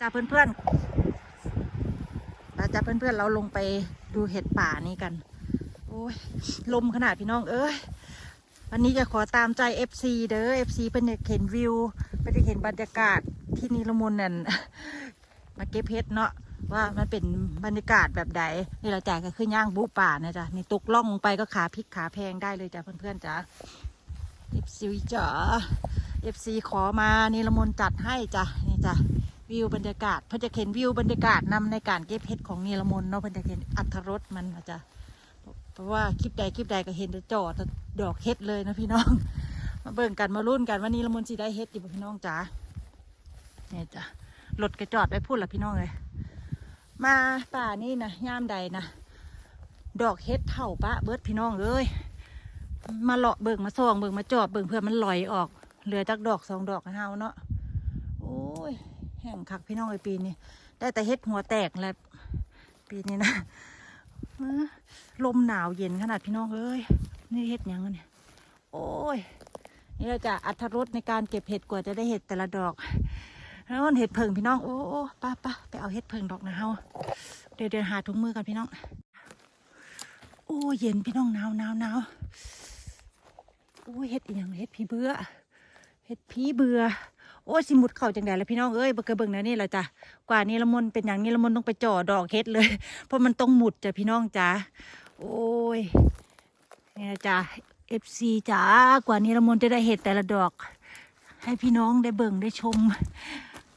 จ้าเพื่อนๆมาจ้าเพื่อนๆเราลงไปดูเห็ดป่านี้กัน โอ้ยลมขนาดพี่น้องเอ้ย วันนี้จะขอตามใจ FC เด้อ FC เป็นอยากเห็นวิวเป็นอยากเห็นบรรยากาศที่นิรมนนั่นมาเก็บเห็ดเนาะว่ามันเป็นบรรยากาศแบบใดนี่เราจ่ายก็คือย่างบุป่านะจ๊ะนี่ตกล่องลงไปก็ขาพลิกขาแพงได้เลยจ้ะเพื่อนๆจ้ะ FC จ๋า FC ขอมานิรมนจัดให้จ้ะนี่จ้ะ วิวบรรยากาศเพื่อจะเห็นวิวบรรยากาศนำในการเก็บเห็ดของเนรมนเนาะเพื่อจะเห็นอัตรสมันจะเพราะว่าคลิปใดคลิปใดก็เห็นแต่จอดดอกเห็ดเลยนะพี่น้อง มาเบิ่งกันมารุ่นกันว่านี่ละมนสิได้เฮ็ดอยู่พี่น้องจ๋าเนี่ยจ้ะรถกระจอดไปพูดละพี่น้องเลยมาป่านี่นะย่ามใดนะดอกเฮ็ดเท่าปะเบิดพี่น้องเลยมาเลาะเบิ่งมาส่องเบิ่งมาจอบเบิ่งเพื่อมันลอยออกเหลือจักดอกสองดอกเฮาเนาะโอ้ย แห้งคักพี่น้องไอปีนี้ได้แต่เฮ็ดหัวแตกแล้วปีนี้นะลมหนาวเย็นขนาดพี่น้องเอ้ยนี่เฮ็ดยังเนี่ยโอ้ยนี่เราจะอัธรสในการเก็บเห็ดกว่าจะได้เห็ดแต่ละดอกแล้วเห็ดเพิงพี่น้องโอ้ป้าป้าไปเอาเห็ดเพิงดอกนะเฮาเดี๋ยวเดินหาถุงมือกันพี่น้องโอ้เย็นพี่น้องหนาวหนาวหนาวโอ้เห็ดอีหยังเห็ดผีเบื่อเห็ดผีเบื่อ โอ้ยสิมุดเข่าจังใดแล้วพี่น้องเอ้ยเบิ่งเกเบิ่งนะนี่แหละจ้ะกว่านี้ละมนเป็นอย่างนี้ละมนต้องไปจ่อดอกเห็ดเลย เพราะมันต้องหมุดจ้ะพี่น้องจ้ะโอ้ยนี่จ้ะเอฟซีจ๋ากว่านี้ละมนจะได้เห็ดแต่ละดอก ให้พี่น้องได้เบิ่งได้ชม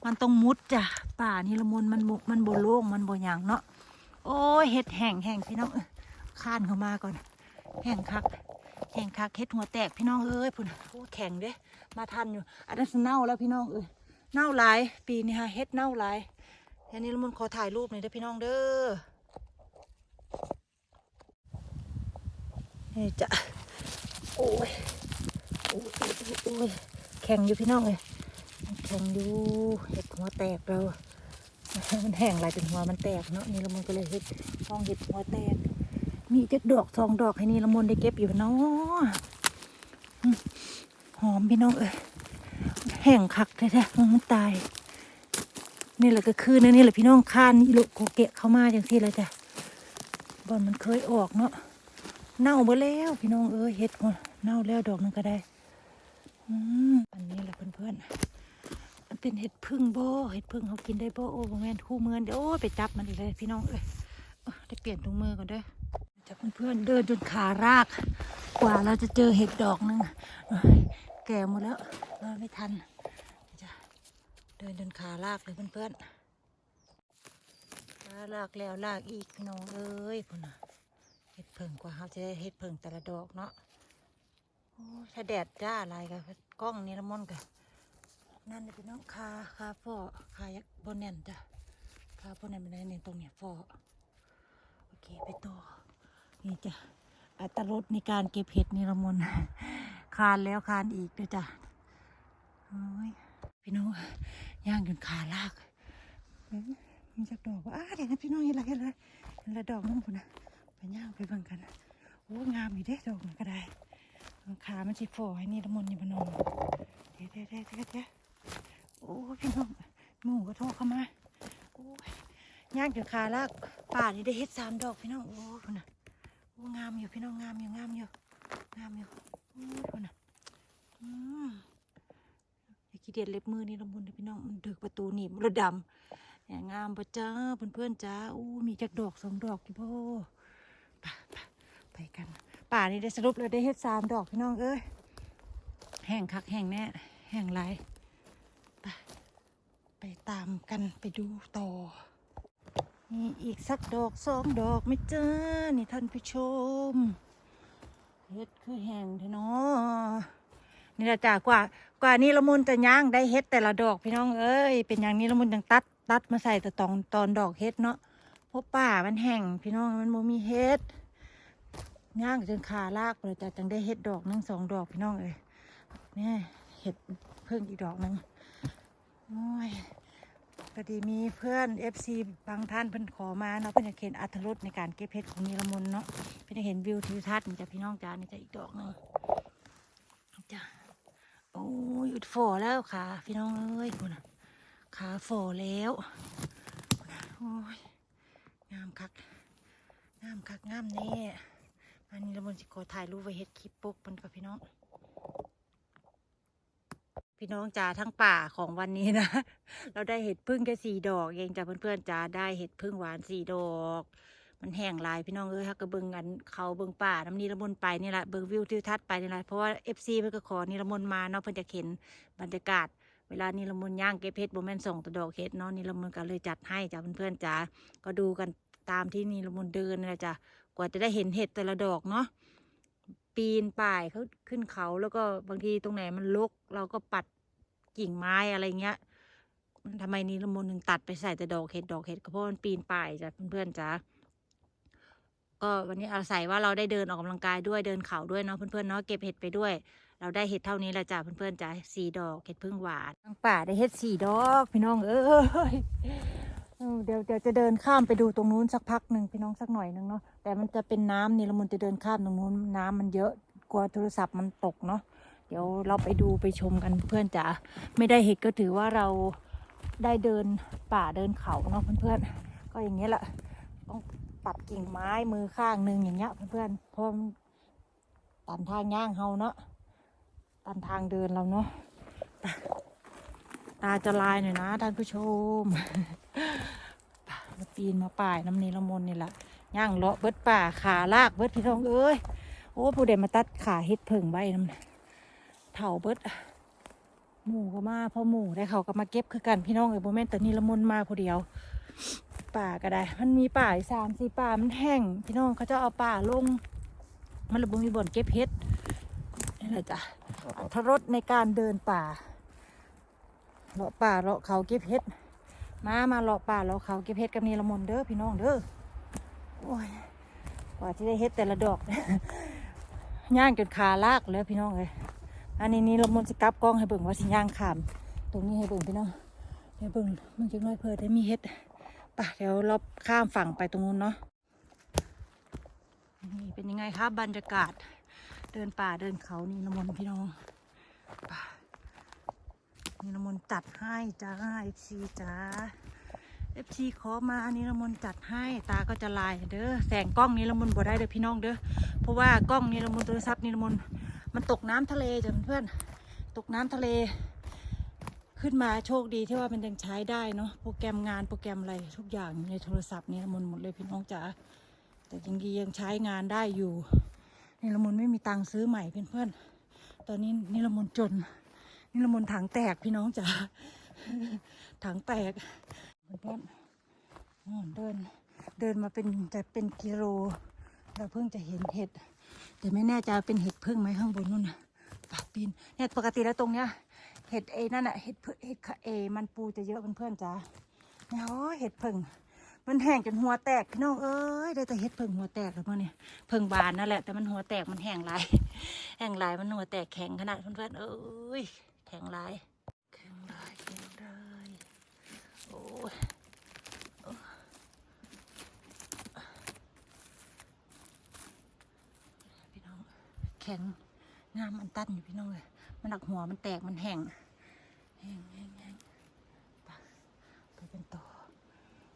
มันต้องมุดจ้ะป่านี่ละมนมันบุมันโบโล่งมันโบหยางเนาะโอ้ยเห็ดแห้งแห้งพี่น้องข้านเข้ามาก่อน แห้งคัก แห้งคักเห็ดหัวแตกพี่น้องเอ้ยพุ่นโอ้แข็งเด้ มาทันอยู่ อันนั้นเน่าแล้วพี่น้องเอ้ยเน่าหลาย ปีนี้ฮะเห็ดเน่าหลายอันนี้ละมนขอถ่ายรูปหน่อยเด้อพี่น้องเด้อนี่จะโอ้ยโอ้ยโอ้ยอยแข็งอยู่พี่น้องเลยแข็งอยู่เห็ดหัวแตกเรามันแห้งลายจนหัวมันแตกเนาะนี่ละมุนก็เลยเห็ดห้องเห็ดหัวแตก มีจักดอกสองดอกให้นี่ละมุนได้เก็บอยู่เนาะอืมหอมพี่น้องเอ้ยแห้งคักแท้ๆมันตายนี่แหละก็คือนี่นี่แหละพี่น้องข้านนี่ลูกโกเกะเข้ามาจังที่เลยจ้ะบอนมันเคยออกเนาะเน่าหมดแล้วพี่น้องเอ้ยเห็ดหัวเน่าแล้วดอกนึงก็ได้อืมอันนี้แหละเพื่อนๆมันเป็นเห็ดพึ่งโบเห็ดพึ่งเขากินได้โบโอ้แมนคู่เมือนเดี๋ยวโอ้ไปจับมันอีกเลยพี่น้องเอ้ยเอ้อได้เปลี่ยนถุงมือก่อนเด้อ เพื่อนๆเดินจนขาราก กว่าเราจะเจอเห็ดดอกหนึงแก่หมดแล้วเราไม่ทันจะเดินจนขาลากเลยเพื่อนๆขาลากแล้วลากอีกน้องเอ้ยพุ่นน่ะเห็ดเพิ่งกว่าเขาจะได้เห็ดเพิ่งแต่ละดอกเนาะโอ้ถ้าแดดจ้าอะไรกันกล้องนี่ละม่อนกันนั่นเลยพี่น้องคาคาฟอคายักบนแน่นจ้ะคาบนแน่นเป็นไรเนี่ยตรงเนี้ยฟอโอเคไปต่อ นี่จ้ะอัตรสในการเก็บเห็ดนี่ละมนคานแล้วคานอีกเด้อจ้ะโอ้ยพี่น้องย่างจนขาลากมีจักดอกว่าอ้าเดี๋ยวนะพี่น้องเห็นอะไรเห็นอะไรเห็นอะไรดอกนึงคุณนะไปย่างไปเบิ่งกันนะโอ้งามอยู่เด้ดอกมันก็ได้ขามันสิฝ่อให้นี่ละมุนอยู่พนมเด้เด้เด้เด้เด้โอ้พี่น้องหมูก็โทรเข้ามาโอ้ย่างจนขาลากป่านี่ได้เฮ็ดสามดอกพี่น้องโอ้ยพุ่นนะ งามอยู่พี่น้องงามอยู่งามอยู่งามอยู่โอ้ยพุ่นน่ะอืมไอ้ขี้เดียดเล็บมือนี่ละมุนเด้อพี่น้องมันดึกประตูหนีบระดำเนี่ยงามปะจ้าเพื่อนๆจ้าอู้มีจักดอกสองดอกกี่โบไปไปไปกัน ป่านี้ได้สรุปเลยได้เฮ็ดสามดอกพี่น้องเอ้ยแห้งคักแห้งแน่แห้งไรไปไปตามกันไปดูต่อ นี่อีกสักดอกสองดอกไม่เจ้านี่ท่านผู้ชมเฮ็ดคือแห้งเถอะเนาะนี่แหละจ้ากว่ากว่านี้ละมุนจะย่างได้เฮ็ดแต่ละดอกพี่น้องเอ้ยเป็นอย่างนี้ละมุนจังตัดตัดมาใส่แต่ตอนตอนดอกเฮ็ดเนาะเพราะป่ามันแห้งพี่น้องมันโมมีเฮ็ดย่างจนขาลากเลยจ้ะจังได้เฮ็ดดอกนึงสองดอกพี่น้องเอ้ยนี่เห็ดเพิ่งอีกดอกหนึงโอ้ย พอดีมีเพื่อนเอฟซีบางท่านเพิ่นขอมาเนาะเพิ่นจะเห็นอัตรสในการเก็บเห็ดของนีละมุนเนาะเพิ่นจะเห็นวิวทิวทัศน์นี่จ้ะพี่น้องจ้านี่จะอีกดอกหนึงจ้ะโอ้ยอุดฝอแล้วค่ะ พี่น้องเอ้ยคุณน่ะขขาโฟแล้วโอ้ยงามคักงามคักงามแน่อันนี้เราบนสิขอถ่ายรูปไว้เฮ็ดคลิปปกมันกับพี่น้อง พี่น้องจ๋าทั้งป่าของวันนี้นะ เราได้เห็ดพึ่งแค่สี่ดอกเองจ้ะเพื่อนๆจ๋าได้เห็ดพึ่งหวานสี่ดอก มันแห้งลายพี่น้องเอ้ยฮักกระเบิงกันเขาเบิงป่าน้ำนีละมนไปนี่แหละเบิงวิวทิวทัศน์ไปนี่แหละเพราะว่าเอฟซีเพิ่นก็ขอนีละมนมาเนาะเพิ่อนจะเห็นบรรยากาศเวลานีละมนย่างเก็บเพชรโบแมนส่งแตะดอกเห็ดเนาะนีละมนก็เลยจัดให้จ้ะเพื่อนๆจ๋าก็ดูกันตามที่นีละมนเดินนี่แหละจ้ะกว่าจะได้เห็นเห็ดแต่ละดอกเนาะ ปีนป่ายเขาขึ้นเขาแล้วก็บางทีตรงไหนมันรกเราก็ปัดกิ่งไม้อะไรเงี้ยทำไมนีละมนถึงตัดไปใส่แต่ดอกเห็ดดอกเห็ดก็เพราะมันปีนป่ายจ้ะเพื่อนๆจ๋าก็วันนี้อาศัยว่าเราได้เดินออกกำลังกายด้วยเดินเขาด้วยเนาะเพื่อนๆเนาะเก็บเห็ดไปด้วย เราได้เห็ดเท่านี้แหละจ้ะเพื่อนๆจ้ะสี่ดอกเห็ดพึ่งหวานทางป่าได้เห็ดสี่ดอกพี่น้องเอ้ย เดี๋ยวเดี๋ยวจะเดินข้ามไปดูตรงนู้นสักพักหนึ่งพี่น้องสักหน่อยหนึ่งเนาะแต่มันจะเป็นน้ำนี่ละมุนจะเดินข้ามตรงนู้นน้ำมันเยอะกลัวโทรศัพท์มันตกเนาะเดี๋ยวเราไปดูไปชมกันเพื่อนจ๋าไม่ได้เห็ดก็ถือว่าเราได้เดินป่าเดินเขาเนาะเพื่อนๆก็อย่างเงี้ยแหละต้องปัดกิ่งไม้มือข้างหนึ่งอย่างเงี้ยเพื่อนๆเพราะมันตันทางย่างเฮาเนาะตันทางเดินเราเนาะ ตาจะลายหน่อยนะท่านผู้ชมมาปีนมาป่ายน้ำนีละมนนี่แหละย่างเลาะเบิดป่าขาลากเบิดพี่น้องเอ้ยโอ้ผู้ใดมาตัดขาเฮ็ดเพิ่งใบน้ำเถ่าเบิดหมูก็มาพ่อหมูได้เขาก็มาเก็บคือกันพี่น้องเอ้ยโมเมนต์แต่นี่ละมนมาผู้เดียว ป่าก็ได้ มันมีป่าสามสี่ป่ามันแห้งพี่น้องเขาจะเอาป่าลง มันระบุมีบ่อนเก็บเห็ดนี่แหละจ้ะทรสในการเดินป่า เลาะป่าเลาะเขาเก็บเห็ด มามาเลาะป่าเลาะเขาเก็บเห็ดกับนีละมนเด้อพี่น้องเด้อโอ้ยกว่าที่ได้เห็ดแต่ละดอกย่างจนขาลากแล้วพี่น้องเลยอันนี้นี่ละมนสิกลับกล้องให้เบิ่งว่าสิย่างขาม ตรงนี้ให้เบิ่งพี่น้องให้เบิ่งมันจะน้อยเพอได้มีเห็ดป่ะเดี๋ยวเราข้ามฝั่งไปตรงนู้นเนาะนี่เป็นยังไงครับบรรยากาศ เดินป่าเดินเขานี่น้ำมนต์พี่น้องป่ะ นี่น้ำมนจัดให้จ้าเอฟซีจ้าเอฟซีขอมาอันนี้น้ำมนจัดให้ตาก็จะลายเด้อแสงกล้องนี้น้ำมนบ่ได้เด้อพี่น้องเด้อเพราะว่ากล้องนี้น้ำมนโทรศัพท์นี่น้ำมนมันตกน้ำทะเลจ้ะเพื่อนตกน้ำทะเล ขึ้นมาโชคดีที่ว่ามันยังใช้ได้เนาะโปรแกรมงานโปรแกรมอะไรทุกอย่างในโทรศัพท์นี่ละมุนหมดเลยพี่น้องจ๋าแต่ยังดียังใช้งานได้อยู่นี่ละมุนไม่มีตังค์ซื้อใหม่เพื่อนๆตอนนี้นี่ละมุนจน นี่ละมนถังแตกพี่น้องจ๋าถังแตกเพื่อนๆอ๋อเดินเดินมาเป็นจะเป็นกิโล เราเพิ่งจะเห็นเห็ด แต่ไม่แน่ใจเป็นเห็ดพึ่งไหมข้างบนนู่นนะปากปีนเนี่ยปกติแล้วตรงเนี้ย เห็ดเอนั่นอะเห็ดเพิ่เห็ดขะเอ มันปูจะเยอะเพื่อนๆจ้าเนี่ยโอ้ยเห็ดเพิ่งมันแห้งจนหัวแตกพี่น้องเอ้ยได้แต่เห็ดเพิ่งหัวแตกแล้วเมื่อนี่เพิ่งบานนั่นแหละแต่มันหัวแตกมันแห้งหลายแห้งหลายมันหัวแตกแข็งขนาดเพื่อนๆเอ้ย แข็งหลายแข็งหลายแข็งหลายโอ้ยพี่น้องแข็งงามมันตันอยู่พี่น้องเลยมันหนักหัวมันแตกมันแห้งแห้งแห้งแห้งไปไปเป็นต่อ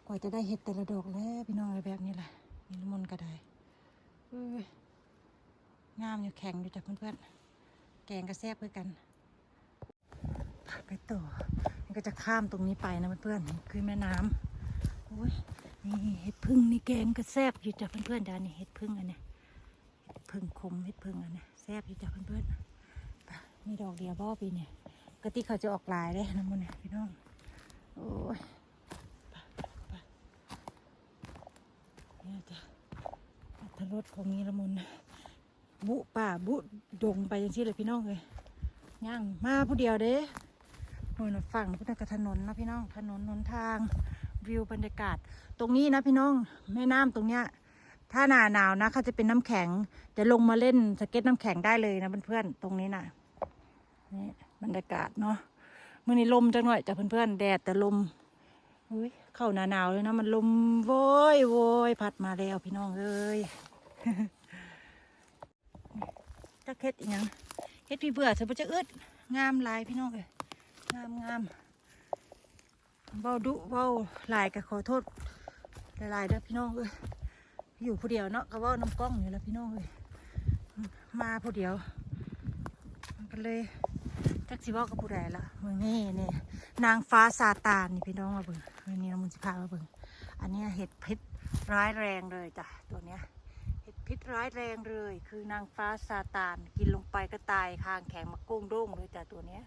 กว่าจะได้เห็ดแต่ละดอกแล้วพี่น้องแบบนี้แหละนี่ละมุนก็ได้เอ้งามอยู่แข็งอยู่จ้ะเพื่อนๆแกงกระแซบเพื่อกัน ไปต่อนี่ก็จะข้ามตรงนี้ไปนะเพื่อนๆคือแม่น้ำโอ้ยนี่เห็ดพึ่งนี่แกงกระแซบอยู่จ้ะเพื่อนๆจ้านี่เห็ดพึ่งอันนี้เห็ดพึ่งคมเห็ดพึ่งอันนี้แซบอยู่จ้ะเพื่อนๆป่ะมีดอกเดียวบ่ปีเนี่ยกะติเขาจะออกลายเลยน้ำมันเนี่ยพี่น้องโอ้ยไปไปเนี่ยจ้ะอัตรสของนี้ละมุนบุป่าบุดงไปยังที่เลยพี่น้องเลยย่างมาผู้เดียวเด้ โน่นะฝั่งพุทธกถนนนะพี่น้องถนนหนทางวิวบรรยากาศ ตรงนี้นะพี่น้องแม่น้ำตรงเนี้ยถ้าหนาหนาวนะเขาจะเป็นน้ำแข็งจะลงมาเล่นสเก็ตน้ำแข็งได้เลยนะเพื่อนๆตรงนี้น่ะนี่บรรยากาศเนาะมื่อนี้ลมจังหน่อยจ้ะเพื่อนๆแดดแต่ลมอุ้ยเข้าหนาหนาวเลยนะมันลมโวยโวยพัดมาแล้วพี่น้องเอ้ยจักเฮ็ดอีกยังเฮ็ดพี่เบื่อเธอบ่จะอึดงามลายพี่น้องเอ้ย งามงามเว้าดุเว้าลายก็ขอโทษหลายๆเด้อพี่น้องเอ้ยอยู่ผู้เดียวเนาะก็ว้าน้ำกล้องอยู่แล้วพี่น้องเอ้ยมาผู้เดียวมันก็เลยจักสิว้ากับผู้ใดล่ะเมืองนี่นี่นางฟ้าซาตานนี่พี่น้องมาเบิ่งวันนี้เรามุนสิพามาเบิ่งอันนี้เห็ดพิษร้ายแรงเลยจ้ะตัวเนี้ยเห็ดพิษร้ายแรงเลย คือนางฟ้าซาตานกินลงไปก็ตายคางแข็งมาโก้งโด้งเลยจ้ะตัวเนี้ย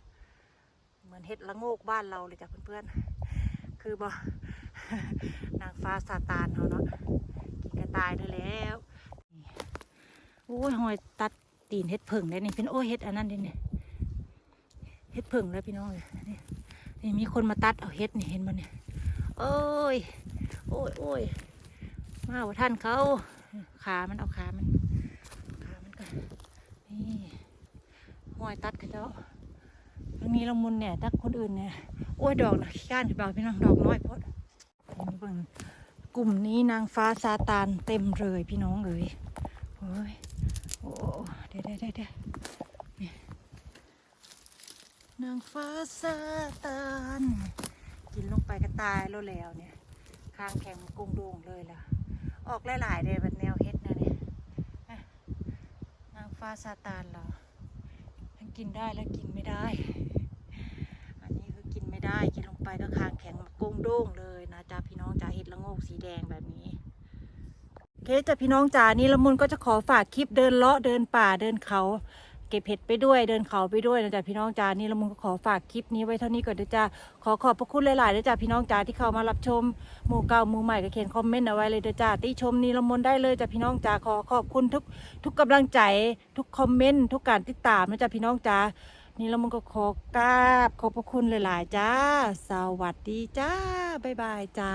เหมือนเห็ดละโงกบ้านเราเลยจ้ะเพื่อนๆ คือบ่นางฟ้าซาตานเขาเนาะกินกระตายได้แล้วโอ้ยหอยตัดตีนเห็ดผึ่งได้นี่เป็นโอ้ยเห็ดอันนั้นเด้นี่ยเห็ดผึ่งแล้วพี่น้องเลยนี่นี่มีคนมาตัดเอาเห็ดนี่เห็นมันเนี่ยโอ้ยโอ้ยโอ้ยมาว่าท่านเขาขามันเอาขามันขามันก็นี่หอยตัดกันเจ้า ทางนี้ละมุนเนี่ยตักคนอื่นเนี่ยอ้ยดอกนะขี้ก้านพี่บ่าพี่น้องดอกน้อยพดเบิ่งกลุ่มนี้นางฟ้าซาตานเต็มเลยพี่น้องเอ๋ยโอ้ยโอ้เดี๋ยวเดี๋ยวเดี๋ยวเดี๋ยวนี่นางฟ้าซาตานกินลงไปก็ตายแล้วแล้วเนี่ยคางแข็งกุ้งโด่งเลยล่ะ ออกหลายๆเลยแบบแนวเฮ็ดนะเนี่ยนางฟ้าซาตานเราทั้งกินได้และกินไม่ได้ ไม่ได้กินลงไปก็คางแข็งมาโก้งโด่งเลยนะจ๊ะพี่น้องจ๋าเห็ดละโงกสีแดงแบบนี้โอเคจ้ะพี่น้องจ๋านี่ละมุนก็จะขอฝากคลิปเดินเลาะเดินป่าเดินเขาเก็บเห็ดไปด้วยเดินเขาไปด้วยนะจ๊ะพี่น้องจ๋านี่ละมุนก็ขอฝากคลิปนี้ไว้เท่านี้ก่อนเด้อจ้าขอขอบพระคุณหลายๆเด้อจ้าพี่น้องจ๋าที่เข้ามารับชมหมู่เก่าหมู่ใหม่ก็เขียนคอมเมนต์เอาไว้เลยเด้อจ้าติชมนี่ละมุนได้เลยจ้ะพี่น้องจ๋าขอขอบคุณทุกทุกกำลังใจทุกคอมเมนต์ทุกการติดตามนะจ๊ะพี่น้องจ๋า นี่แล้วมันก็ขอกราบขอบพระคุณหลาย ๆ จ้า สวัสดีจ้า บ๊ายบายจ้า